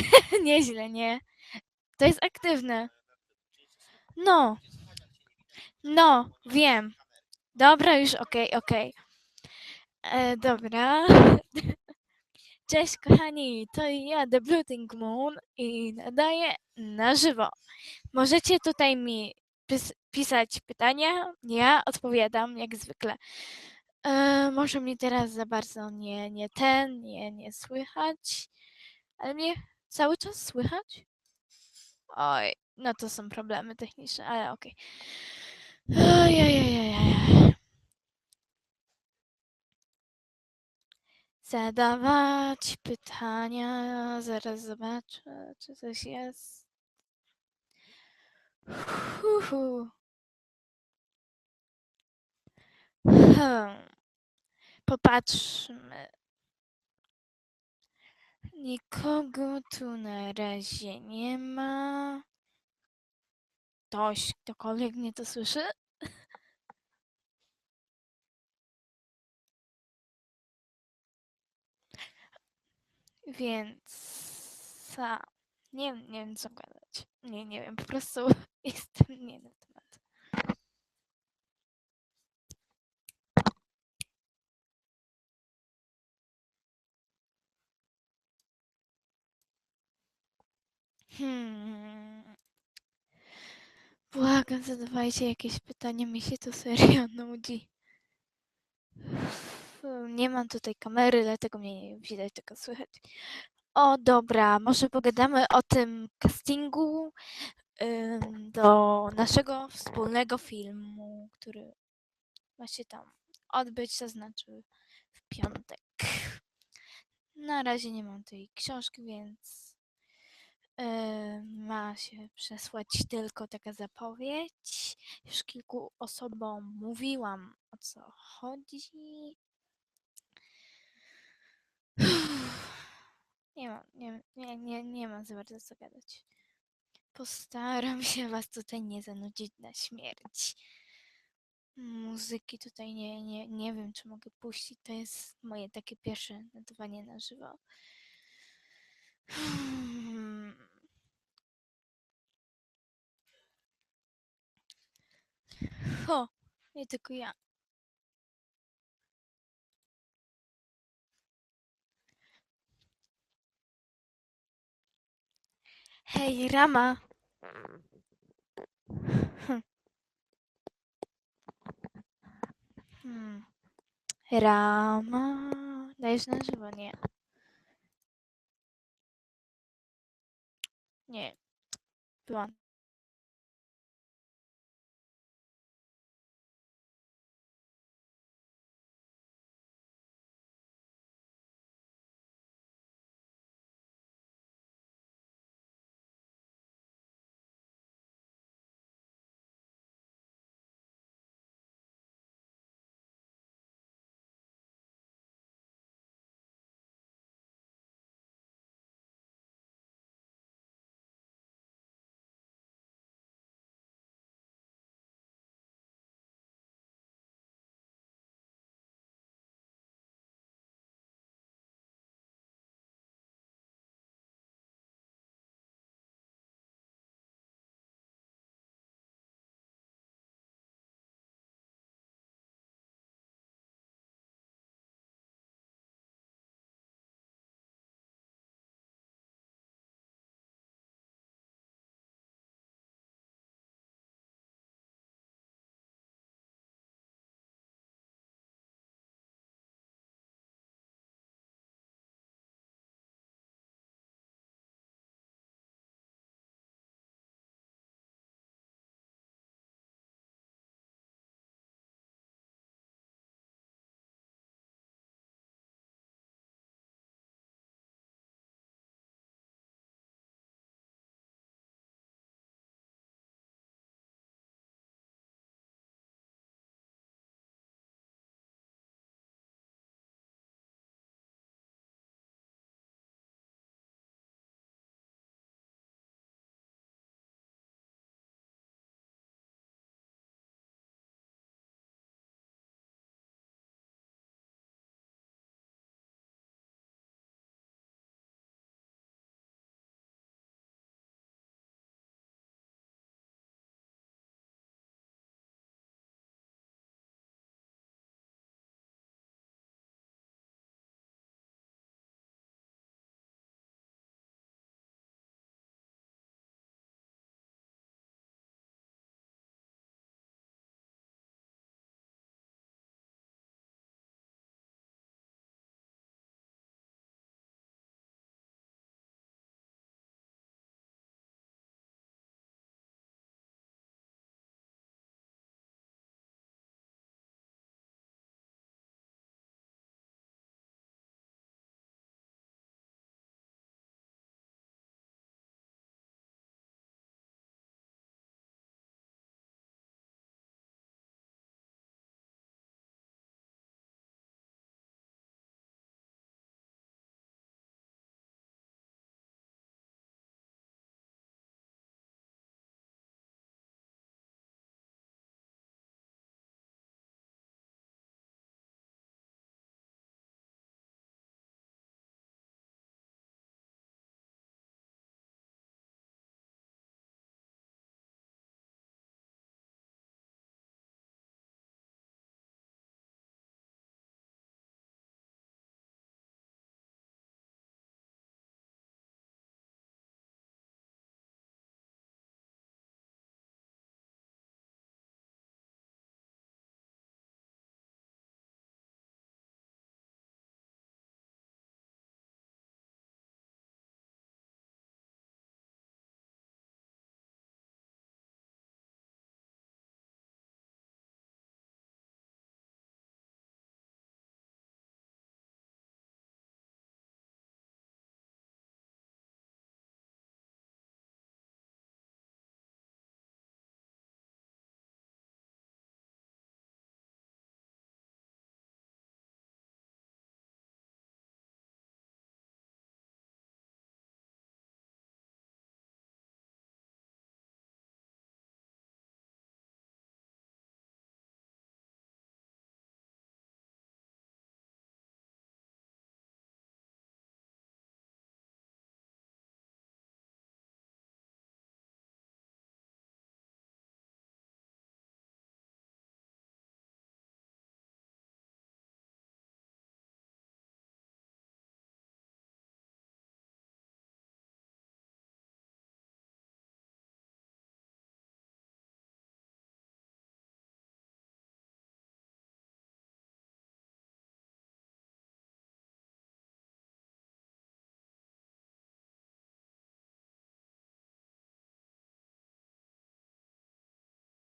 Nieźle, nie? To jest aktywne. No. No, wiem. Dobra, już okej, okej. E, Dobra. Cześć kochani, to ja, The Bloating Moon i nadaję na żywo. Możecie tutaj mi pis- pisać pytania, ja odpowiadam jak zwykle. E, może mnie teraz za bardzo nie, nie ten, nie, nie słychać, ale mnie cały czas słychać? Oj, no to są problemy techniczne, ale okej. Ojej. Zadawać pytania, zaraz zobaczę, czy coś jest. Uhu. Hmm. Popatrzmy. Nikogo tu na razie nie ma. Ktoś, ktokolwiek mnie to słyszy? Więc a, nie, nie wiem co gadać. Nie, nie wiem, po prostu jestem nie na temat. Hmm. Błagam, zadawajcie jakieś pytania, mi się to serio nudzi. Nie mam tutaj kamery, dlatego mnie nie widać, tylko słychać. O, dobra, może pogadamy o tym castingu do naszego wspólnego filmu, który ma się tam odbyć, to znaczy w piątek. Na razie nie mam tej książki, więc się przesłać tylko taka zapowiedź. Już kilku osobom mówiłam o co chodzi. Nie mam, nie, nie, nie, nie mam za bardzo co gadać. Postaram się was tutaj nie zanudzić na śmierć. Muzyki tutaj nie, nie, nie wiem, czy mogę puścić. To jest moje takie pierwsze nadawanie na żywo. O, nie tylko ja. Hej, Rama. Hm. Hmm. Rama. Dajesz na żywo? Nie. Nie. Byłam.